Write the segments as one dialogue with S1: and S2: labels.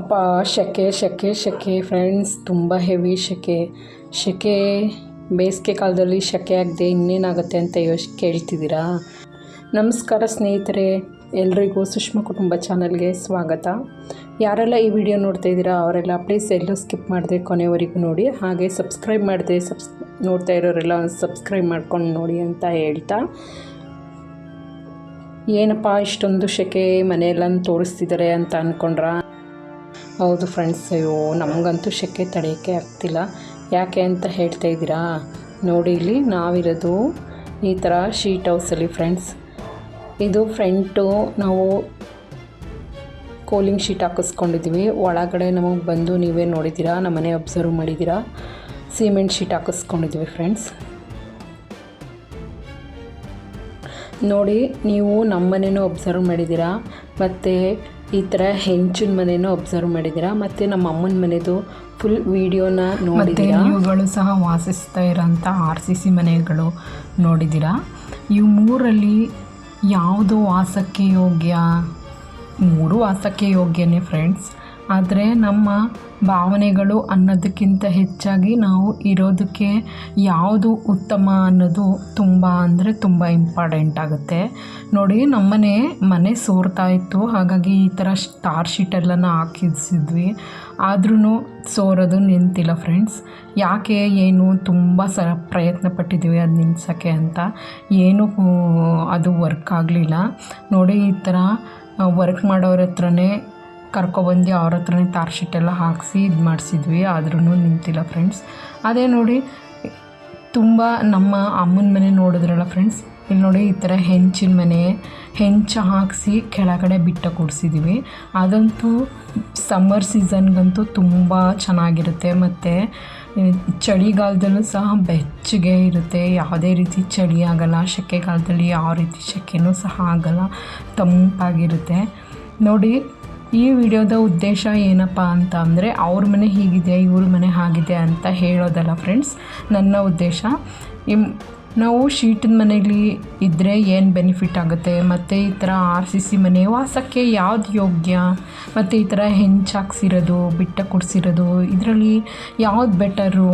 S1: ಅಪ್ಪ ಸೆಕೆ ಸೆಕೆ ಸೆಕೆ ಫ್ರೆಂಡ್ಸ್ ತುಂಬ ಹೆವಿ ಸೆಕೆ ಸೆಕೆ ಬೇಸಿಗೆ ಕಾಲದಲ್ಲಿ ಸೆಕೆ ಆಗದೆ ಇನ್ನೇನಾಗುತ್ತೆ ಅಂತ ಯೋಚ್, ಕೇಳ್ತಿದ್ದೀರಾ? ನಮಸ್ಕಾರ ಸ್ನೇಹಿತರೆ, ಎಲ್ರಿಗೂ ಸುಷ್ಮಾ ಕುಟುಂಬ ಚಾನಲ್ಗೆ ಸ್ವಾಗತ. ಯಾರೆಲ್ಲ ಈ ವಿಡಿಯೋ ನೋಡ್ತಾ ಇದ್ದೀರಾ, ಅವರೆಲ್ಲ ಪ್ಲೀಸ್ ಎಲ್ಲೂ ಸ್ಕಿಪ್ ಮಾಡಿದೆ ಕೊನೆವರೆಗೂ ನೋಡಿ. ಹಾಗೆ ಸಬ್ಸ್ಕ್ರೈಬ್ ಮಾಡಿದೆ ಸಬ್ಸ್ ನೋಡ್ತಾ ಇರೋರೆಲ್ಲ ಸಬ್ಸ್ಕ್ರೈಬ್ ಮಾಡ್ಕೊಂಡು ನೋಡಿ ಅಂತ ಹೇಳ್ತಾ. ಏನಪ್ಪ, ಇಷ್ಟೊಂದು ಸೆಕೆ ಮನೆಯೆಲ್ಲ ತೋರಿಸ್ತಿದ್ದಾರೆ ಅಂತ ಅಂದ್ಕೊಂಡ್ರಾ ಹೌದು ಫ್ರೆಂಡ್ಸ್ ಅಯ್ಯೋ, ನಮಗಂತೂ ಸೆಕೆ ತಡೆಯೋಕ್ಕೆ ಆಗ್ತಿಲ್ಲ. ಯಾಕೆ ಅಂತ ಹೇಳ್ತಾ ಇದ್ದೀರಾ? ನೋಡಿ ಇಲ್ಲಿ ನಾವಿರೋದು ಈ ಥರ ಶೀಟ್ ಹೌಸಲ್ಲಿ ಫ್ರೆಂಡ್ಸ್ ಇದು ಫ್ರಂಟು ನಾವು ಕೂಲಿಂಗ್ ಶೀಟ್ ಹಾಕಿಸ್ಕೊಂಡಿದ್ದೀವಿ. ಒಳಗಡೆ ನಮಗೆ ಬಂದು ನೀವೇ ನೋಡಿದ್ದೀರಾ, ನಮ್ಮನೆ ಅಬ್ಸರ್ವ್ ಮಾಡಿದ್ದೀರಾ? ಸಿಮೆಂಟ್ ಶೀಟ್ ಹಾಕಿಸ್ಕೊಂಡಿದ್ದೀವಿ ಫ್ರೆಂಡ್ಸ್ ನೋಡಿ, ನೀವು ನಮ್ಮನೇನೂ ಅಬ್ಸರ್ವ್ ಮಾಡಿದ್ದೀರಾ? ಮತ್ತು ಈ ಥರ ಹೆಂಚಿನ ಮನೇನೂ ಅಬ್ಸರ್ವ್ ಮಾಡಿದ್ದೀರಾ? ಮತ್ತು ನಮ್ಮ ಅಮ್ಮನ ಮನೆದು ಫುಲ್ ವಿಡಿಯೋನ ನೋಡಿದ್ದೀರಾ?
S2: ಇವುಗಳು ಸಹ ವಾಸಿಸ್ತಾ ಇರೋಂಥ ಆರ್ ಸಿ ಸಿ ಮನೆಗಳು ನೋಡಿದ್ದೀರಾ? ಇವು ಮೂರಲ್ಲಿ ಯಾವುದು ವಾಸಕ್ಕೆ ಯೋಗ್ಯ? ಮೂರು ವಾಸಕ್ಕೆ ಯೋಗ್ಯನೇ ಫ್ರೆಂಡ್ಸ್ ಆದರೆ ನಮ್ಮ ಭಾವನೆಗಳು ಅನ್ನೋದಕ್ಕಿಂತ ಹೆಚ್ಚಾಗಿ ನಾವು ಇರೋದಕ್ಕೆ ಯಾವುದು ಉತ್ತಮ ಅನ್ನೋದು ತುಂಬ ಅಂದರೆ ತುಂಬ ಇಂಪಾರ್ಟೆಂಟ್ ಆಗುತ್ತೆ. ನೋಡಿ, ನಮ್ಮನೆ ಮನೆ ಸೋರ್ತಾ ಇತ್ತು. ಹಾಗಾಗಿ ಈ ಥರ ಸ್ಟಾರ್ ಶೀಟೆಲ್ಲನ ಹಾಕಿಸಿದ್ವಿ. ಆದ್ರೂ ಸೋರೋದು ನಿಂತಿಲ್ಲ ಫ್ರೆಂಡ್ಸ್ ಯಾಕೆ, ಏನು, ತುಂಬ ಸ ಪ್ರಯತ್ನ ಪಟ್ಟಿದ್ದೀವಿ ಅದು ನಿಲ್ಸೋಕ್ಕೆ ಅಂತ. ಏನೂ ಅದು ವರ್ಕ್ ಆಗಲಿಲ್ಲ. ನೋಡಿ, ಈ ಥರ ವರ್ಕ್ ಮಾಡೋರ ಹತ್ರನೇ ಕರ್ಕೊಬಂದು ಅವ್ರ ಹತ್ರನೇ ತಾರ್ ಶೀಟೆಲ್ಲ ಹಾಕಿಸಿ ಇದು ಮಾಡಿಸಿದ್ವಿ ಆದ್ರೂ ನಿಂತಿಲ್ಲ ಫ್ರೆಂಡ್ಸ್ ಅದೇ ನೋಡಿ, ತುಂಬ ನಮ್ಮ ಅಮ್ಮನ ಮನೆ ನೋಡಿದ್ರಲ್ಲ ಫ್ರೆಂಡ್ಸ್ ಇಲ್ಲಿ ನೋಡಿ ಈ ಥರ ಹೆಂಚಿನ ಮನೆ, ಹೆಂಚ ಹಾಕಿಸಿ ಕೆಳಗಡೆ ಬಿಟ್ಟ ಕೊಡಿಸಿದ್ವಿ. ಅದಂತೂ ಸಮ್ಮರ್ ಸೀಸನ್ಗಂತೂ ತುಂಬ ಚೆನ್ನಾಗಿರುತ್ತೆ. ಮತ್ತು ಚಳಿಗಾಲದಲ್ಲೂ ಸಹ ಬೆಚ್ಚಗೆ ಇರುತ್ತೆ. ಯಾವುದೇ ರೀತಿ ಚಳಿ ಆಗಲ್ಲ, ಸೆಕೆಗಾಲದಲ್ಲಿ ಯಾವ ರೀತಿ ಸೆಕೆನೂ ಸಹ ಆಗಲ್ಲ, ತಂಪಾಗಿರುತ್ತೆ. ನೋಡಿ ಈ ವಿಡಿಯೋದ ಉದ್ದೇಶ ಏನಪ್ಪ ಅಂತ ಅಂದರೆ ಅವ್ರ ಮನೆ ಹೀಗಿದೆ, ಇವ್ರ ಮನೆ ಹಾಗಿದೆ ಅಂತ ಹೇಳೋದಲ್ಲ ಫ್ರೆಂಡ್ಸ್ ನನ್ನ ಉದ್ದೇಶ, ಇಮ್, ನಾವು ಶೀಟಿನ ಮನೇಲಿ ಇದ್ದರೆ ಏನು ಬೆನಿಫಿಟ್ ಆಗುತ್ತೆ? ಮತ್ತು ಈ ಥರ ಆರ್ ಸಿ ಸಿ ಮನೆ ವಾಸಕ್ಕೆ ಯಾವ್ದು ಯೋಗ್ಯ? ಮತ್ತು ಈ ಥರ ಹೆಂಚಾಕ್ಸಿರೋದು ಬಿಟ್ಟ ಕೊಡಿಸಿರೋದು, ಇದರಲ್ಲಿ ಯಾವ್ದು ಬೆಟರು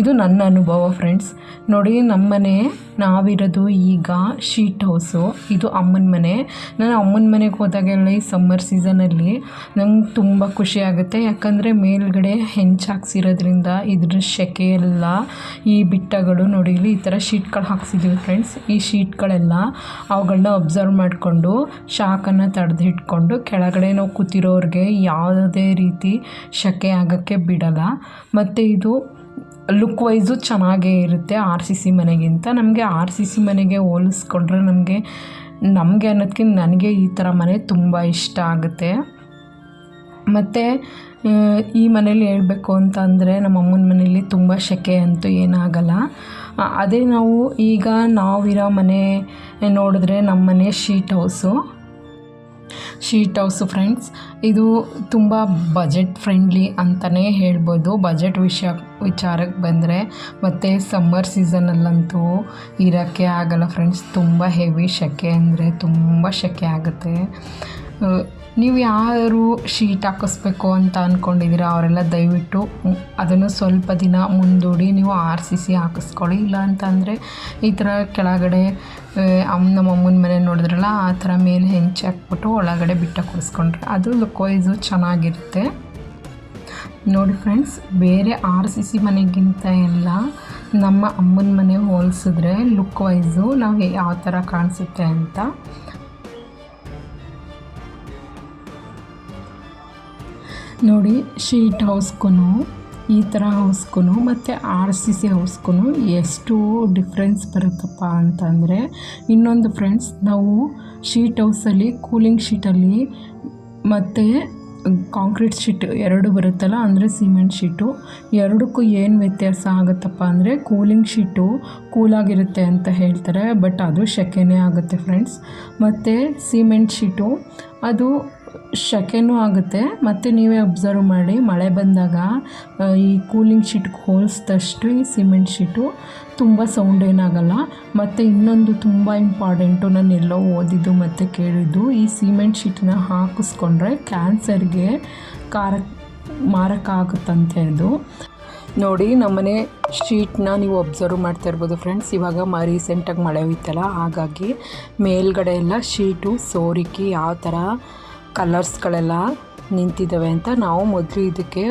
S2: ಇದು ನನ್ನ ಅನುಭವ ಫ್ರೆಂಡ್ಸ್ ನೋಡಿ, ನಮ್ಮನೆ ನಾವಿರೋದು ಈಗ ಶೀಟ್ ಹೌಸು ಇದು ಅಮ್ಮನ ಮನೆ. ನಾನು ಅಮ್ಮನ ಮನೆಗೆ ಹೋದಾಗೆಲ್ಲ ಈ ಸಮ್ಮರ್ ಸೀಸನಲ್ಲಿ ನಂಗೆ ತುಂಬ ಖುಷಿ ಆಗುತ್ತೆ. ಯಾಕಂದರೆ ಮೇಲ್ಗಡೆ ಹೆಂಚಾಕ್ಸಿರೋದ್ರಿಂದ ಇದ್ರ ಸೆಕೆ ಎಲ್ಲ, ಈ ಬಿಟ್ಟಗಳು ನೋಡಿ, ಇಲ್ಲಿ ಈ ಥರ ಶೀಟ್ಗಳು ಹಾಕ್ಸಿದ್ದೀವಿ ಫ್ರೆಂಡ್ಸ್ ಈ ಶೀಟ್ಗಳೆಲ್ಲ ಅವುಗಳನ್ನ ಅಬ್ಸರ್ವ್ ಮಾಡಿಕೊಂಡು ಶಾಖನ್ನು ತಡೆದಿಟ್ಕೊಂಡು, ಕೆಳಗಡೆ ನಾವು ಕೂತಿರೋರಿಗೆ ಯಾವುದೇ ರೀತಿ ಸೆಕೆ ಆಗೋಕ್ಕೆ ಬಿಡಲ್ಲ. ಮತ್ತು ಇದು ಲುಕ್ ವೈಸು ಚೆನ್ನಾಗೇ ಇರುತ್ತೆ ಆರ್ ಸಿ ಸಿ ಮನೆಗಿಂತ. ನಮಗೆ ಆರ್ ಸಿ ಸಿ ಮನೆಗೆ ಹೋಲಿಸ್ಕೊಂಡ್ರೆ ನಮಗೆ ನಮಗೆ ಅನ್ನೋದಕ್ಕಿಂತ ನನಗೆ ಈ ಥರ ಮನೆ ತುಂಬ ಇಷ್ಟ ಆಗುತ್ತೆ. ಮತ್ತು ಈ ಮನೇಲಿ ಹೇಳಬೇಕು ಅಂತ ಅಂದರೆ ನಮ್ಮ ಅಮ್ಮನ ಮನೇಲಿ ತುಂಬ ಸೆಕೆ ಅಂತೂ ಏನಾಗಲ್ಲ. ಅದೇ ನಾವು ಈಗ ನಾವಿರೋ ಮನೆ ನೋಡಿದ್ರೆ ನಮ್ಮ ಮನೆ sheet house. Sheet house friends, ಇದು ತುಂಬ ಬಜೆಟ್ ಫ್ರೆಂಡ್ಲಿ ಅಂತಲೇ ಹೇಳ್ಬೋದು. ಬಜೆಟ್ ವಿಷಯ, ವಿಚಾರಕ್ಕೆ ಬಂದರೆ ಮತ್ತು ಸಮ್ಮರ್ ಸೀಸನಲ್ಲಂತೂ ಇರೋಕ್ಕೆ ಆಗಲ್ಲ ಫ್ರೆಂಡ್ಸ್ ತುಂಬ ಹೆವಿ ಸೆಕೆ ಅಂದರೆ ತುಂಬ ಸೆಕೆ ಆಗುತ್ತೆ. ನೀವು ಯಾರು ಶೀಟ್ ಹಾಕಿಸ್ಬೇಕು ಅಂತ ಅಂದ್ಕೊಂಡಿದ್ದೀರಾ ಅವರೆಲ್ಲ ದಯವಿಟ್ಟು ಅದನ್ನು ಸ್ವಲ್ಪ ದಿನ ಮುಂದೂಡಿ ನೀವು ಆರ್ ಸಿ ಸಿ ಹಾಕಿಸ್ಕೊಳ್ಳಿ. ಇಲ್ಲ ಅಂತಂದರೆ ಈ ಥರ ಕೆಳಗಡೆ ನಮ್ಮ ಅಮ್ಮನ ಮನೆ ನೋಡಿದ್ರಲ್ಲ, ಆ ಥರ ಮೇಲೆ ಹೆಂಚಿ ಹಾಕ್ಬಿಟ್ಟು ಒಳಗಡೆ ಬಿಟ್ಟ ಕೊಡಿಸ್ಕೊಂಡ್ರೆ ಅದು ಲುಕ್ ವೈಸು ಚೆನ್ನಾಗಿರುತ್ತೆ. ನೋಡಿ ಫ್ರೆಂಡ್ಸ್ ಬೇರೆ ಆರ್ ಸಿ ಸಿ ಮನೆಗಿಂತ ಎಲ್ಲ ನಮ್ಮ ಅಮ್ಮನ ಮನೆ ಹೋಲಿಸಿದ್ರೆ ಲುಕ್ ವೈಸು ನಾವು ಯಾವ ಥರ ಕಾಣಿಸುತ್ತೆ ಅಂತ ನೋಡಿ, ಶೀಟ್ ಹೌಸ್ಗೂ ಈ ಥರ ಹೌಸ್ಗೂ ಮತ್ತು ಆರ್ ಸಿ ಸಿ ಹೌಸ್ಗೂ ಎಷ್ಟು ಡಿಫ್ರೆನ್ಸ್ ಬರುತ್ತಪ್ಪ ಅಂತಂದರೆ, ಇನ್ನೊಂದು ಫ್ರೆಂಡ್ಸ್, ನಾವು ಶೀಟ್ ಹೌಸಲ್ಲಿ, ಕೂಲಿಂಗ್ ಶೀಟಲ್ಲಿ, ಮತ್ತು ಕಾಂಕ್ರೀಟ್ ಶೀಟ್ ಎರಡು ಬರುತ್ತಲ್ಲ, ಅಂದರೆ ಸಿಮೆಂಟ್ ಶೀಟು, ಎರಡಕ್ಕೂ ಏನು ವ್ಯತ್ಯಾಸ ಆಗುತ್ತಪ್ಪ ಅಂದರೆ, ಕೂಲಿಂಗ್ ಶೀಟು ಕೂಲಾಗಿರುತ್ತೆ ಅಂತ ಹೇಳ್ತಾರೆ, ಬಟ್ ಅದು ಶೆಕೆನೇ ಆಗುತ್ತೆ ಫ್ರೆಂಡ್ಸ್. ಮತ್ತು ಸಿಮೆಂಟ್ ಶೀಟು, ಅದು ಶೆಕೆನೂ ಆಗುತ್ತೆ. ಮತ್ತು ನೀವೇ ಅಬ್ಸರ್ವ್ ಮಾಡಿ. ಮಳೆ ಬಂದಾಗ ಈ ಕೂಲಿಂಗ್ ಶೀಟ್ಗೆ ಹೋಲಿಸಿದಷ್ಟು ಈ ಸಿಮೆಂಟ್ ಶೀಟು ತುಂಬ ಸೌಂಡ್ ಏನಾಗಲ್ಲ. ಮತ್ತು ಇನ್ನೊಂದು ತುಂಬ ಇಂಪಾರ್ಟೆಂಟು ನಾನು ಎಲ್ಲೋ ಓದಿದ್ದು ಮತ್ತು ಕೇಳಿದ್ದು, ಈ ಸಿಮೆಂಟ್ ಶೀಟನ್ನ ಹಾಕಿಸ್ಕೊಂಡ್ರೆ ಕ್ಯಾನ್ಸರ್ಗೆ ಕಾರ ಮಾರಕ ಅದು. ನೋಡಿ ನಮ್ಮನೆ ಶೀಟ್ನ ನೀವು ಒಬ್ಸರ್ವ್ ಮಾಡ್ತಾ ಇರ್ಬೋದು ಫ್ರೆಂಡ್ಸ್ ಇವಾಗ ಮ ರೀಸೆಂಟಾಗಿ ಮಳೆ ಹೋಯ್ತಲ್ಲ, ಹಾಗಾಗಿ ಮೇಲ್ಗಡೆ ಎಲ್ಲ ಶೀಟು ಸೋರಿಕೆ ಯಾವ ಥರ ಕಲರ್ಸ್ಗಳೆಲ್ಲ ನಿಂತಿದ್ದಾವೆ ಅಂತ ನಾವು ಮೊದಲು ಇದಕ್ಕೆ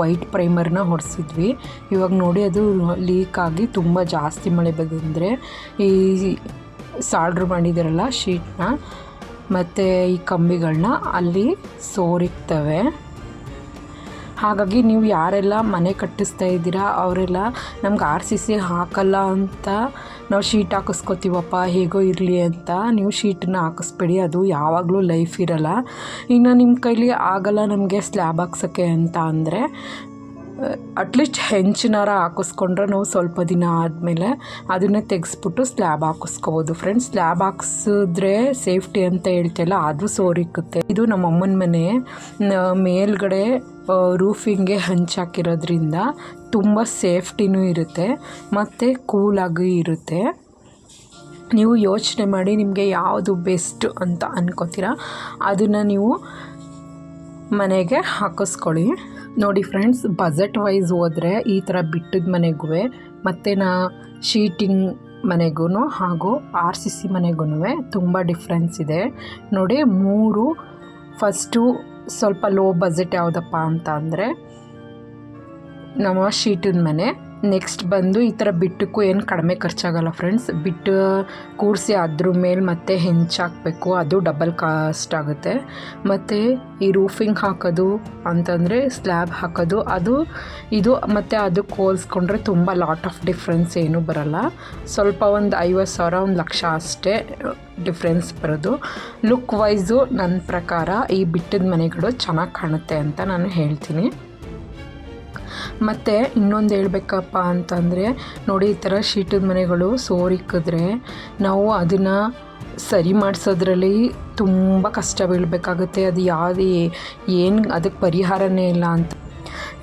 S2: ವೈಟ್ ಪ್ರೈಮರ್ನ ಹೊಡೆಸಿದ್ವಿ. ಇವಾಗ ನೋಡಿ ಅದು ಲೀಕ್ ಆಗಿ ತುಂಬ ಜಾಸ್ತಿ ಮಳೆ ಬಂದರೆ ಈ ಸಾಲ್ಡ್ರ್ ಮಾಡಿದಾರಲ್ಲ ಶೀಟ್ನ ಮತ್ತು ಈ ಕಂಬಿಗಳನ್ನ ಅಲ್ಲಿ ಸೋರಿಕ್ತವೆ. ಹಾಗಾಗಿ ನೀವು ಯಾರೆಲ್ಲ ಮನೆ ಕಟ್ಟಿಸ್ತಾ ಇದ್ದೀರಾ, ಅವರೆಲ್ಲ ನಮ್ಗೆ ಆರ್ ಸಿ ಸಿ ಹಾಕಲ್ಲ ಅಂತ ನಾವು ಶೀಟ್ ಹಾಕಿಸ್ಕೊತೀವಪ್ಪ, ಹೇಗೋ ಇರಲಿ ಅಂತ ನೀವು ಶೀಟನ್ನ ಹಾಕಿಸ್ಬೇಡಿ. ಅದು ಯಾವಾಗಲೂ ಲೈಫ್ ಇರಲ್ಲ. ಇನ್ನು ನಿಮ್ಮ ಕೈಲಿ ಆಗಲ್ಲ ನಮಗೆ ಸ್ಲ್ಯಾಬ್ ಹಾಕ್ಸೋಕ್ಕೆ ಅಂತ ಅಂದರೆ ಅಟ್ಲೀಸ್ಟ್ ಹೆಂಚಿನಾರ ಹಾಕಿಸ್ಕೊಂಡ್ರೆ ನಾವು ಸ್ವಲ್ಪ ದಿನ ಆದಮೇಲೆ ಅದನ್ನೇ ತೆಗೆಸ್ಬಿಟ್ಟು ಸ್ಲ್ಯಾಬ್ ಹಾಕಿಸ್ಕೋಬೋದು. ಫ್ರೆಂಡ್ಸ್ ಸ್ಲ್ಯಾಬ್ ಹಾಕ್ಸಿದ್ರೆ ಸೇಫ್ಟಿ ಅಂತ ಹೇಳ್ತಿಲ್ಲ ಅದು ಸೋರಿಕ್ಕುತ್ತೆ ಇದು ನಮ್ಮ ಅಮ್ಮನ ಮನೆ ಮೇಲ್ಗಡೆ ರೂಫಿಂಗ್ಗೆ ಹಂಚಾಕಿರೋದ್ರಿಂದ ತುಂಬ ಸೇಫ್ಟಿನೂ ಇರುತ್ತೆ, ಮತ್ತು ಕೂಲಾಗೂ ಇರುತ್ತೆ. ನೀವು ಯೋಚನೆ ಮಾಡಿ ನಿಮಗೆ ಯಾವುದು ಬೆಸ್ಟ್ ಅಂತ ಅನ್ಕೋತೀರ, ಅದನ್ನು ನೀವು ಮನೆಗೆ ಹಾಕಿಸ್ಕೊಳ್ಳಿ. ನೋಡಿ ಫ್ರೆಂಡ್ಸ್ ಬಜೆಟ್ ವೈಸ್ ಹೋದರೆ ಈ ಥರ ಬಿಟ್ಟದ ಮನೆಗೂ ಮತ್ತು ನಾ ಶೀಟಿಂಗ್ ಮನೆಗೂ ಹಾಗೂ ಆರ್ ಸಿ ಸಿ ಮನೆಗೂ ತುಂಬ ಡಿಫ್ರೆನ್ಸ್ ಇದೆ. ನೋಡಿ ಮೂರು ಫಸ್ಟು ಸ್ವಲ್ಪ ಲೋ ಬಜೆಟ್ ಯಾವುದಪ್ಪ ಅಂತ ಅಂದರೆ ನಮ್ಮ ಶೀಟಿನ ಮನೆ. ನೆಕ್ಸ್ಟ್ ಬಂದು ಈ ಥರ ಬಿಟ್ಟಕ್ಕೂ ಏನು ಕಡಿಮೆ ಖರ್ಚಾಗಲ್ಲ ಫ್ರೆಂಡ್ಸ್ ಬಿಟ್ಟು ಕೂರಿಸಿ ಅದ್ರ ಮೇಲೆ ಮತ್ತೆ ಹೆಂಚಾಕಬೇಕು ಅದು ಡಬಲ್ ಕಾಸ್ಟ್ ಆಗುತ್ತೆ. ಮತ್ತು ಈ ರೂಫಿಂಗ್ ಹಾಕೋದು ಅಂತಂದರೆ ಸ್ಲ್ಯಾಬ್ ಹಾಕೋದು, ಅದು ಇದು ಮತ್ತು ಅದಕ್ಕೆ ಹೋಲಿಸ್ಕೊಂಡ್ರೆ ತುಂಬ ಲಾಟ್ ಆಫ್ ಡಿಫ್ರೆನ್ಸ್ ಏನೂ ಬರಲ್ಲ. ಸ್ವಲ್ಪ ಒಂದು ಐವತ್ತು ಸಾವಿರ, ಒಂದು ಲಕ್ಷ ಅಷ್ಟೇ ಡಿಫ್ರೆನ್ಸ್ ಬರೋದು. ಲುಕ್ ವೈಸು ನನ್ನ ಪ್ರಕಾರ ಈ ಬಿಟ್ಟದ ಮನೆಗಳು ಚೆನ್ನಾಗಿ ಕಾಣುತ್ತೆ ಅಂತ ನಾನು ಹೇಳ್ತೀನಿ. ಮತ್ತು ಇನ್ನೊಂದು ಹೇಳ್ಬೇಕಪ್ಪ ಅಂತಂದರೆ, ನೋಡಿ ಈ ಥರ ಶೀಟದ ಮನೆಗಳು ಸೋರಿಕ್ಕಿದ್ರೆ ನಾವು ಅದನ್ನು ಸರಿ ಮಾಡಿಸೋದ್ರಲ್ಲಿ ತುಂಬ ಕಷ್ಟ ಬೀಳಬೇಕಾಗುತ್ತೆ. ಅದು ಯಾವುದೇ ಏನು ಅದಕ್ಕೆ ಪರಿಹಾರನೇ ಇಲ್ಲ ಅಂತ.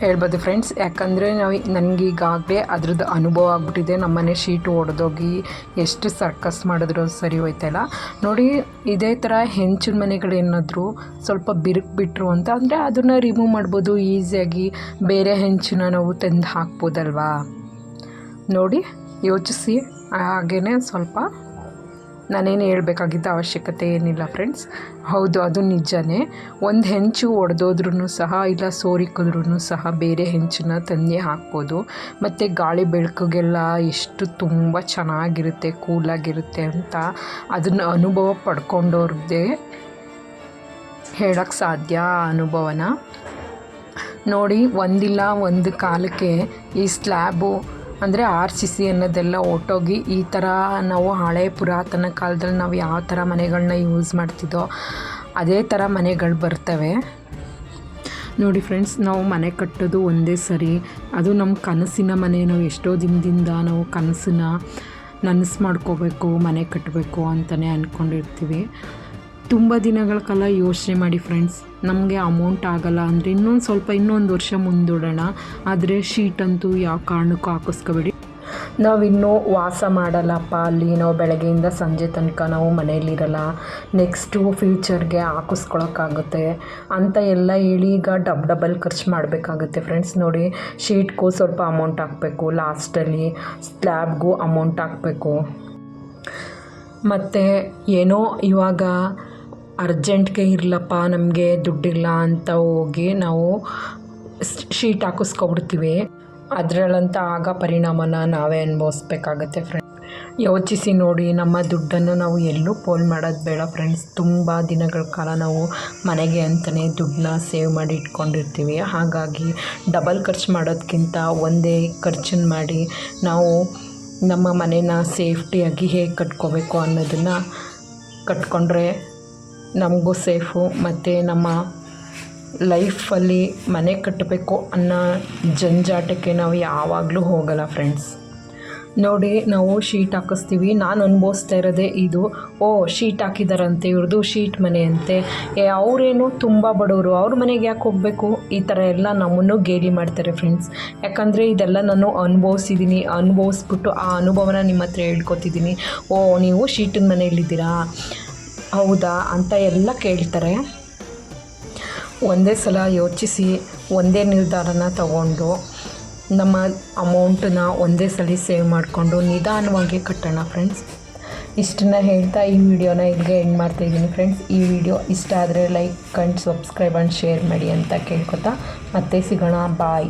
S2: ಹೇಳ್ಬೋದು ಫ್ರೆಂಡ್ಸ್ ಯಾಕಂದರೆ ನಾವು ನನಗೀಗಾಗಲೇ ಅದ್ರದ್ದು ಅನುಭವ ಆಗ್ಬಿಟ್ಟಿದೆ. ನಮ್ಮನೆ ಶೀಟ್ ಒಡೆದೋಗಿ ಎಷ್ಟು ಸರ್ಕಸ್ ಮಾಡಿದ್ರು ಸರಿ ಹೋಯ್ತಲ್ಲ ನೋಡಿ, ಇದೇ ಥರ ಹೆಂಚಿನ ಮನೆಗಳೇನಾದರೂ ಸ್ವಲ್ಪ ಬಿರುಕು ಬಿಟ್ಟರು ಅಂತ ಅಂದರೆ ಅದನ್ನು ರಿಮೂವ್ ಮಾಡ್ಬೋದು. ಈಸಿಯಾಗಿ ಬೇರೆ ಹೆಂಚಿನ ನಾವು ತಂದು ಹಾಕ್ಬೋದಲ್ವಾ? ನೋಡಿ, ಯೋಚಿಸಿ. ಹಾಗೇ ಸ್ವಲ್ಪ ನಾನೇನು ಹೇಳಬೇಕಾಗಿದ್ದ ಅವಶ್ಯಕತೆ ಏನಿಲ್ಲ ಫ್ರೆಂಡ್ಸ್ ಹೌದು, ಅದು ನಿಜನೇ. ಒಂದು ಹೆಂಚು ಒಡೆದೋದ್ರೂ ಸಹ ಇಲ್ಲ ಸೋರಿಕಿದ್ರೂ ಸಹ ಬೇರೆ ಹೆಂಚನ್ನ ತಂದೇ ಹಾಕ್ಬೋದು. ಮತ್ತು ಗಾಳಿ ಬೆಳಕಿಗೆಲ್ಲ ಎಷ್ಟು ತುಂಬ ಚೆನ್ನಾಗಿರುತ್ತೆ, ಕೂಲಾಗಿರುತ್ತೆ ಅಂತ ಅದನ್ನು ಅನುಭವ ಪಡ್ಕೊಂಡವ್ರದ್ದೇ ಹೇಳೋಕ್ಕೆ ಸಾಧ್ಯ ಆ ಅನುಭವನ. ನೋಡಿ, ಒಂದಿಲ್ಲ, ಒಂದು ಕಾಲಕ್ಕೆ ಈ ಸ್ಲ್ಯಾಬು ಅಂದರೆ ಆರ್ ಸಿ ಸಿ ಅನ್ನೋದೆಲ್ಲ ಒಟ್ಟೋಗಿ ಈ ಥರ ನಾವು ಹಳೆ ಪುರಾತನ ಕಾಲದಲ್ಲಿ ನಾವು ಯಾವ ಥರ ಮನೆಗಳನ್ನ ಯೂಸ್ ಮಾಡ್ತಿದ್ದೋ ಅದೇ ಥರ ಮನೆಗಳು ಬರ್ತವೆ. ನೋಡಿ ಫ್ರೆಂಡ್ಸ್ ನಾವು ಮನೆ ಕಟ್ಟೋದು ಒಂದೇ ಸರಿ. ಅದು ನಮ್ಮ ಕನಸಿನ ಮನೆ, ನಾವು ಎಷ್ಟೋ ದಿನದಿಂದ ನಾವು ಕನಸನ್ನ ನನಸು ಮಾಡ್ಕೋಬೇಕು, ಮನೆ ಕಟ್ಟಬೇಕು ಅಂತಲೇ ಅಂದ್ಕೊಂಡಿರ್ತೀವಿ ತುಂಬ ದಿನಗಳ ಕಾಲ ಯೋಚನೆ ಮಾಡಿ ಫ್ರೆಂಡ್ಸ್ ನಮಗೆ ಅಮೌಂಟ್ ಆಗಲ್ಲ ಅಂದರೆ ಇನ್ನೊಂದು ಸ್ವಲ್ಪ ಇನ್ನೊಂದು ವರ್ಷ ಮುಂದೂಡೋಣ. ಆದರೆ ಶೀಟ್ ಅಂತೂ ಯಾವ ಕಾರಣಕ್ಕೂ ಹಾಕಿಸ್ಕೋಬೇಡಿ. ನಾವಿನ್ನೂ ವಾಸ ಮಾಡಲ್ಲಪ್ಪ. ಅಲ್ಲಿ ನಾವು ಬೆಳಗ್ಗೆಯಿಂದ ಸಂಜೆ ತನಕ ನಾವು ಮನೆಯಲ್ಲಿರಲ್ಲ ನೆಕ್ಸ್ಟು ಫ್ಯೂಚರ್ಗೆ ಹಾಕಿಸ್ಕೊಳಕ್ಕಾಗುತ್ತೆ ಅಂತ ಎಲ್ಲ ಹೇಳಿ ಈಗ ಡಬ್ ಡಬಲ್ ಖರ್ಚು ಮಾಡಬೇಕಾಗುತ್ತೆ ಫ್ರೆಂಡ್ಸ್ ನೋಡಿ ಶೀಟ್ಗೂ ಸ್ವಲ್ಪ ಅಮೌಂಟ್ ಹಾಕಬೇಕು. ಲಾಸ್ಟಲ್ಲಿ ಸ್ಲ್ಯಾಬ್ಗೂ ಅಮೌಂಟ್ ಹಾಕಬೇಕು. ಮತ್ತು ಏನೋ ಇವಾಗ ಅರ್ಜೆಂಟ್ಗೆ ಇರಲಪ್ಪ, ನಮಗೆ ದುಡ್ಡಿಲ್ಲ ಅಂತ ಹೋಗಿ ನಾವು ಶೀಟ್ ಹಾಕಿಸ್ಕೊಬಿಡ್ತೀವಿ. ಅದರಲ್ಲಂತ ಆಗ ಪರಿಣಾಮನ ನಾವೇ ಅನುಭವಿಸ್ಬೇಕಾಗತ್ತೆ ಫ್ರೆಂಡ್ ಯೋಚಿಸಿ ನೋಡಿ, ನಮ್ಮ ದುಡ್ಡನ್ನು ನಾವು ಎಲ್ಲೂ ಪೋಲ್ ಮಾಡೋದು ಬೇಡ ಫ್ರೆಂಡ್ಸ್ ತುಂಬ ದಿನಗಳ ಕಾಲ ನಾವು ಮನೆಗೆ ಅಂತಲೇ ದುಡ್ಡನ್ನ ಸೇವ್ ಮಾಡಿ ಇಟ್ಕೊಂಡಿರ್ತೀವಿ. ಹಾಗಾಗಿ ಡಬಲ್ ಖರ್ಚು ಮಾಡೋದಕ್ಕಿಂತ ಒಂದೇ ಖರ್ಚನ್ನು ಮಾಡಿ ನಾವು ನಮ್ಮ ಮನೇನ ಸೇಫ್ಟಿಯಾಗಿ ಹೇಗೆ ಕಟ್ಕೋಬೇಕು ಅನ್ನೋದನ್ನು ಕಟ್ಕೊಂಡ್ರೆ ನಮಗೂ ಸೇಫು ಮತ್ತು ನಮ್ಮ ಲೈಫಲ್ಲಿ ಮನೆ ಕಟ್ಟಬೇಕು ಅನ್ನೋ ಜಂಜಾಟಕ್ಕೆ ನಾವು ಯಾವಾಗಲೂ ಹೋಗಲ್ಲ ಫ್ರೆಂಡ್ಸ್.
S1: ನೋಡಿ, ನಾವು ಶೀಟ್ ಹಾಕಿಸ್ತೀವಿ. ನಾನು ಅನುಭವಿಸ್ತಾ ಇರೋದೇ ಇದು. ಓ, ಶೀಟ್ ಹಾಕಿದಾರಂತೆ, ಇವ್ರದ್ದು ಶೀಟ್ ಮನೆ ಅಂತೆ ಏ, ಅವರೇನು ತುಂಬ ಬಡವರು. ಅವ್ರ ಮನೆಗೆ ಯಾಕೆ ಹೋಗಬೇಕು? ಈ ಥರ ಎಲ್ಲ ನಮ್ಮನ್ನು ಗೇಲಿ ಮಾಡ್ತಾರೆ ಫ್ರೆಂಡ್ಸ್. ಯಾಕಂದರೆ ಇದೆಲ್ಲ ನಾನು ಅನುಭವಿಸಿದ್ದೀನಿ ಅನುಭವಿಸ್ಬಿಟ್ಟು ಆ ಅನುಭವನ ನಿಮ್ಮ ಹತ್ರ ಹೇಳ್ಕೊತಿದ್ದೀನಿ ಓ, ನೀವು ಶೀಟಿನ ಮನೆಯಲ್ಲಿದ್ದೀರಾ? ಹೌದಾ ಅಂತ ಎಲ್ಲ ಕೇಳ್ತಾರೆ. ಒಂದೇ ಸಲ ಯೋಚಿಸಿ, ಒಂದೇ ನಿರ್ಧಾರನ ತಗೊಂಡು, ನಮ್ಮ ಅಮೌಂಟನ್ನ ಒಂದೇ ಸಲ ಸೇವ್ ಮಾಡಿಕೊಂಡು ನಿಧಾನವಾಗಿ ಕಟ್ಟೋಣ ಫ್ರೆಂಡ್ಸ್. ಇಷ್ಟನ್ನ ಹೇಳ್ತಾ ಈ ವಿಡಿಯೋನ ಇಲ್ಲಿಗೆ ಎಂಡ್ ಮಾಡ್ತಾಯಿದ್ದೀನಿ ಫ್ರೆಂಡ್ಸ್. ಈ ವಿಡಿಯೋ ಇಷ್ಟ ಆದರೆ ಲೈಕ್ ಕಂಡು ಸಬ್ಸ್ಕ್ರೈಬ್ ಆ್ಯಂಡ್ ಶೇರ್ ಮಾಡಿ ಅಂತ ಕೇಳ್ಕೊತಾ. ಮತ್ತೆ ಸಿಗೋಣ ಬಾಯ್